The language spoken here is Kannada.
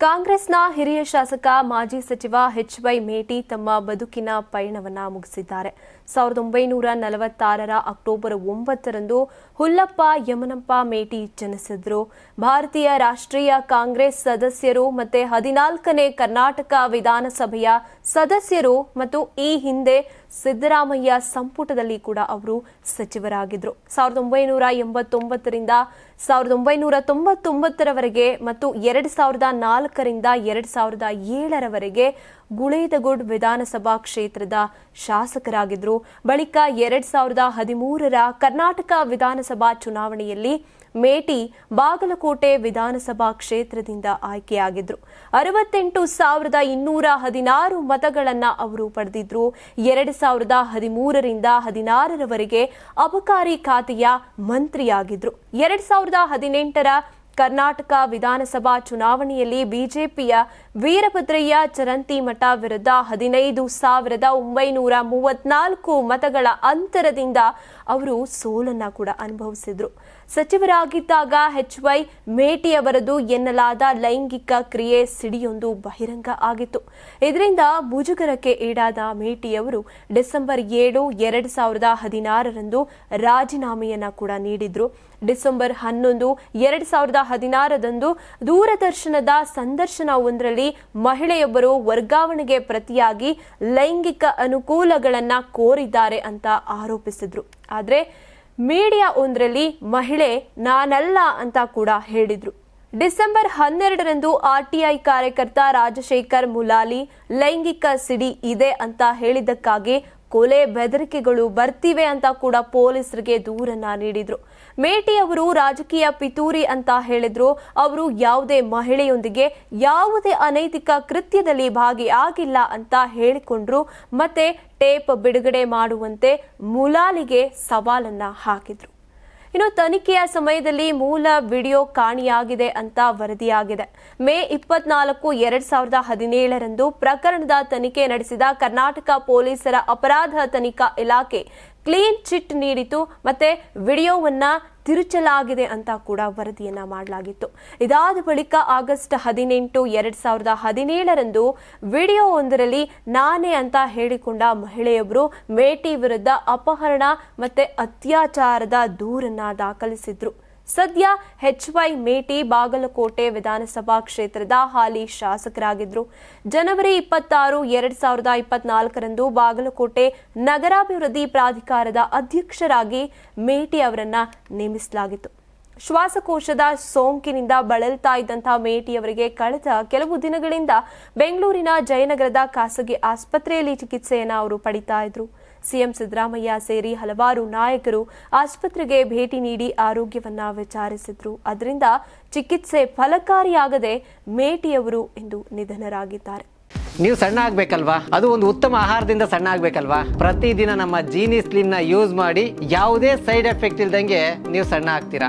ಕಾಂಗ್ರೆಸ್ನ ಹಿರಿಯ ಶಾಸಕ ಮಾಜಿ ಸಚಿವ ಎಚ್ ವೈ ಮೇಟಿ ತಮ್ಮ ಬದುಕಿನ ಪಯಣವನ್ನ ಮುಗಿಸಿದ್ದಾರೆ. ಸಾವಿರದ ಒಂಬೈನೂರ ನಲವತ್ತಾರರ ಅಕ್ಟೋಬರ್ ಒಂಬತ್ತರಂದು ಹುಲ್ಲಪ್ಪ ಯಮನಪ್ಪ ಮೇಟಿ ಜನಿಸಿದ್ರು. ಭಾರತೀಯ ರಾಷ್ಟ್ರೀಯ ಕಾಂಗ್ರೆಸ್ ಸದಸ್ಯರು ಮತ್ತೆ ಹದಿನಾಲ್ಕನೇ ಕರ್ನಾಟಕ ವಿಧಾನಸಭೆಯ ಸದಸ್ಯರು ಮತ್ತು ಈ ಹಿಂದೆ ಸಿದ್ದರಾಮಯ್ಯ ಸಂಪುಟದಲ್ಲಿ ಕೂಡ ಅವರು ಸಚಿವರಾಗಿದ್ದರು ಸಾವಿರದ ಒಂಬೈನೂರ ಎಂಬತ್ತೊಂಬತ್ತರಿಂದ ಸಾವಿರದ ಒಂಬೈನೂರ ತೊಂಬತ್ತೊಂಬತ್ತರವರೆಗೆ ಮತ್ತು ಎರಡು ಸಾವಿರದ ನಾಲ್ಕರಿಂದ ಎರಡು ಸಾವಿರದ ಏಳರವರೆಗೆ ಗುಳೇದಗುಡ್ ವಿಧಾನಸಭಾ ಕ್ಷೇತ್ರದ ಶಾಸಕರಾಗಿದ್ರು. ಬಳಿಕ ಎರಡ್ ಸಾವಿರದ ಹದಿಮೂರರ ಕರ್ನಾಟಕ ವಿಧಾನಸಭಾ ಚುನಾವಣೆಯಲ್ಲಿ ಮೇಟಿ ಬಾಗಲಕೋಟೆ ವಿಧಾನಸಭಾ ಕ್ಷೇತ್ರದಿಂದ ಆಯ್ಕೆಯಾಗಿದ್ರು. ಅರವತ್ತೆಂಟು ಸಾವಿರದ ಇನ್ನೂರ ಹದಿನಾರು ಮತಗಳನ್ನ ಅವರು ಪಡೆದಿದ್ರು. ಎರಡು ಸಾವಿರದ ಹದಿಮೂರರಿಂದ ಹದಿನಾರರವರೆಗೆ ಅಬಕಾರಿ ಖಾತೆಯ ಮಂತ್ರಿಯಾಗಿದ್ರು. ಎರಡ್ ಸಾವಿರದ ಹದಿನೆಂಟರ ಕರ್ನಾಟಕ ವಿಧಾನಸಭಾ ಚುನಾವಣೆಯಲ್ಲಿ ಬಿಜೆಪಿಯ ವೀರಭದ್ರಯ್ಯ ಚರಂತಿಮಠ ವಿರುದ್ಧ ಹದಿನೈದು ಸಾವಿರದ ಒಂಬೈನೂರ ಮೂವತ್ನಾಲ್ಕು ಮತಗಳ ಅಂತರದಿಂದ ಅವರು ಸೋಲನ್ನ ಕೂಡ ಅನುಭವಿಸಿದ್ರು. ಸಚಿವರಾಗಿದ್ದಾಗ ಎಚ್ ವೈ ಮೇಟಿ ಅವರದು ಎನ್ನಲಾದ ಲೈಂಗಿಕ ಕ್ರಿಯೆ ಸಿಡಿಯೊಂದು ಬಹಿರಂಗ ಆಗಿತ್ತು. ಇದರಿಂದ ಮುಜುಗರಕ್ಕೆ ಈಡಾದ ಮೇಟಿಯವರು ಡಿಸೆಂಬರ್ ಏಳು, ಎರಡು ಸಾವಿರದ ಹದಿನಾರರಂದು ರಾಜೀನಾಮೆಯನ್ನ ಕೂಡ ನೀಡಿದ್ರು. ಡಿಸೆಂಬರ್ ಹನ್ನೊಂದು, ಎರಡ್ ಸಾವಿರದ ಹದಿನಾರದಂದು ದೂರದರ್ಶನದ ಸಂದರ್ಶನ ಒಂದರಲ್ಲಿ ಮಹಿಳೆಯೊಬ್ಬರು ವರ್ಗಾವಣೆಗೆ ಪ್ರತಿಯಾಗಿ ಲೈಂಗಿಕ ಅನುಕೂಲಗಳನ್ನ ಕೋರಿದ್ದಾರೆ ಅಂತ ಆರೋಪಿಸಿದ್ರು. ಆದ್ರೆ ಮೀಡಿಯಾ ಒಂದರಲ್ಲಿ ಮಹಿಳೆ ನಾನಲ್ಲ ಅಂತ ಕೂಡ ಹೇಳಿದ್ರು. ಡಿಸೆಂಬರ್ ಹನ್ನೆರಡರಂದು ಆರ್ಟಿಐ ಕಾರ್ಯಕರ್ತ ರಾಜಶೇಖರ್ ಮುಲಾಲಿ ಲೈಂಗಿಕ ಸಿಡಿ ಇದೆ ಅಂತ ಹೇಳಿದ್ದಕ್ಕಾಗಿ ಕೊಲೆ ಬೆದರಿಕೆಗಳು ಬರ್ತಿವೆ ಅಂತ ಕೂಡ ಪೊಲೀಸರಿಗೆ ದೂರನ್ನ ನೀಡಿದ್ರು. ಮೇಟಿ ಅವರು ರಾಜಕೀಯ ಪಿತೂರಿ ಅಂತ ಹೇಳಿದ್ರು. ಅವರು ಯಾವುದೇ ಮಹಿಳೆಯೊಂದಿಗೆ ಯಾವುದೇ ಅನೈತಿಕ ಕೃತ್ಯದಲ್ಲಿ ಭಾಗಿಯಾಗಿಲ್ಲ ಅಂತ ಹೇಳಿಕೊಂಡ್ರು. ಮತ್ತೆ ಟೇಪ್ ಬಿಡುಗಡೆ ಮಾಡುವಂತೆ ಮುಲಾಲಿಗೆ ಸವಾಲನ್ನ ಹಾಕಿದ್ರು. ಇನ್ನು ತನಿಖೆಯ ಸಮಯದಲ್ಲಿ ಮೂಲ ವಿಡಿಯೋ ಕಾಣಿಯಾಗಿದೆ ಅಂತ ವರದಿಯಾಗಿದೆ. ಮೇ ಇಪ್ಪತ್ನಾಲ್ಕು, ಎರಡ್ ಸಾವಿರದ ಹದಿನೇಳರಂದು ಪ್ರಕರಣದ ತನಿಖೆ ನಡೆಸಿದ ಕರ್ನಾಟಕ ಪೊಲೀಸರ ಅಪರಾಧ ತನಿಖಾ ಇಲಾಖೆ ಕ್ಲೀನ್ ಚಿಟ್ ನೀಡಿತು ಮತ್ತೆ ವಿಡಿಯೋವನ್ನ ತಿರುಚಲಾಗಿದೆ ಅಂತ ಕೂಡ ವರದಿಯನ್ನ ಮಾಡಲಾಗಿತ್ತು. ಇದಾದ ಬಳಿಕ ಆಗಸ್ಟ್ ಹದಿನೆಂಟು ಎರಡ್ ಸಾವಿರದ ಹದಿನೇಳರಂದು ವಿಡಿಯೋ ಒಂದರಲ್ಲಿ ನಾನೇ ಅಂತ ಹೇಳಿಕೊಂಡ ಮಹಿಳೆಯೊಬ್ಬರು ಮೇಟಿ ವಿರುದ್ಧ ಅಪಹರಣ ಮತ್ತೆ ಅತ್ಯಾಚಾರದ ದೂರನ್ನ ದಾಖಲಿಸಿದ್ರು. ಸದ್ಯ ಎಚ್ ವೈ ಮೇಟಿ ಬಾಗಲಕೋಟೆ ವಿಧಾನಸಭಾ ಕ್ಷೇತ್ರದ ಹಾಲಿ ಶಾಸಕರಾಗಿದ್ದರು ಜನವರಿ ಇಪ್ಪತ್ತಾರು, ಎರಡ್ ಸಾವಿರದ ಇಪ್ಪತ್ನಾಲ್ಕರಂದು ಬಾಗಲಕೋಟೆ ನಗರಾಭಿವೃದ್ಧಿ ಪ್ರಾಧಿಕಾರದ ಅಧ್ಯಕ್ಷರಾಗಿ ಮೇಟಿ ಅವರನ್ನ ನೇಮಿಸಲಾಗಿತ್ತು. ಶ್ವಾಸಕೋಶದ ಸೋಂಕಿನಿಂದ ಬಳಲ್ತಾ ಇದ್ದಂತಹ ಮೇಟಿಯವರಿಗೆ ಕಳೆದ ಕೆಲವು ದಿನಗಳಿಂದ ಬೆಂಗಳೂರಿನ ಜಯನಗರದ ಖಾಸಗಿ ಆಸ್ಪತ್ರೆಯಲ್ಲಿ ಚಿಕಿತ್ಸೆಯನ್ನು ಅವರು ಪಡಿತಾ ಇದ್ರು. ಸಿಎಂ ಸಿದ್ದರಾಮಯ್ಯ ಸೇರಿ ಹಲವಾರು ನಾಯಕರು ಆಸ್ಪತ್ರೆಗೆ ಭೇಟಿ ನೀಡಿ ಆರೋಗ್ಯವನ್ನ ವಿಚಾರಿಸಿದ್ರು. ಅದರಿಂದ ಚಿಕಿತ್ಸೆ ಫಲಕಾರಿಯಾಗದೆ ಮೇಟಿಯವರು ಎಂದು ನಿಧನರಾಗಿದ್ದಾರೆ. ನೀವು ಸಣ್ಣ ಆಗ್ಬೇಕಲ್ವಾ? ಅದು ಒಂದು ಉತ್ತಮ ಆಹಾರದಿಂದ ಸಣ್ಣ ಆಗ್ಬೇಕಲ್ವಾ? ಪ್ರತಿದಿನ ನಮ್ಮ ಜೀನಿ ಸ್ಲಿಮ್ನ ಯೂಸ್ ಮಾಡಿ ಯಾವುದೇ ಸೈಡ್ ಎಫೆಕ್ಟ್ ಇಲ್ದಂಗೆ ನೀವು ಸಣ್ಣ ಆಗ್ತೀರಾ?